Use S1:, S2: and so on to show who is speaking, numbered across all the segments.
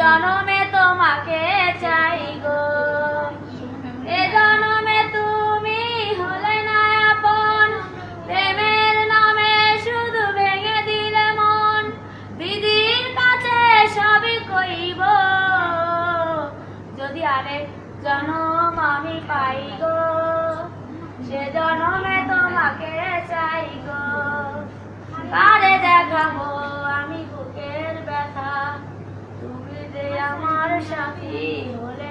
S1: জনমে তোমাকে চাই গো। এ জনমে তুমি হলে না আপন। প্রেমের নামে শুধু ভেঙে দিলে মন। বিধির কাছে সবই কইব। যদি আরেক জনম আমি পাই গো, সে সাথী হলে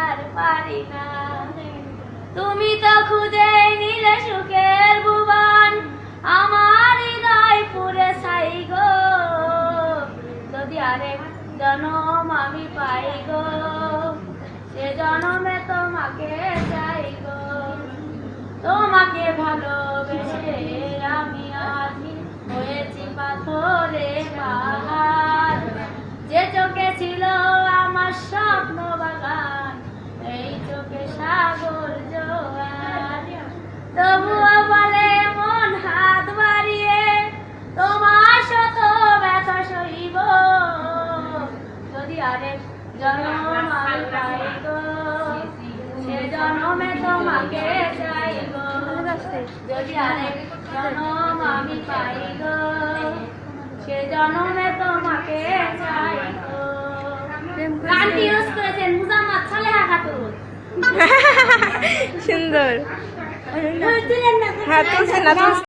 S1: আর তুমি তো খুঁজে নিলে সুখের ভুবন আমার হৃদয় পুরে ছাই গো। যদি আরেক জনম আমি পাই গো, সে জনমে তোমাকে চাই গো। তোমাকে ভালোবেসে জন্ম সে জন্মে তোমাকে চাই গো যদি আরেক জন্ম আমি পাই গো সে জন্মে তোমাকে চাই গো গানটি ইউজ করেছেন? মুজাম্মাদ সালেহা খাতুন
S2: সুন্দর। হ্যাঁ না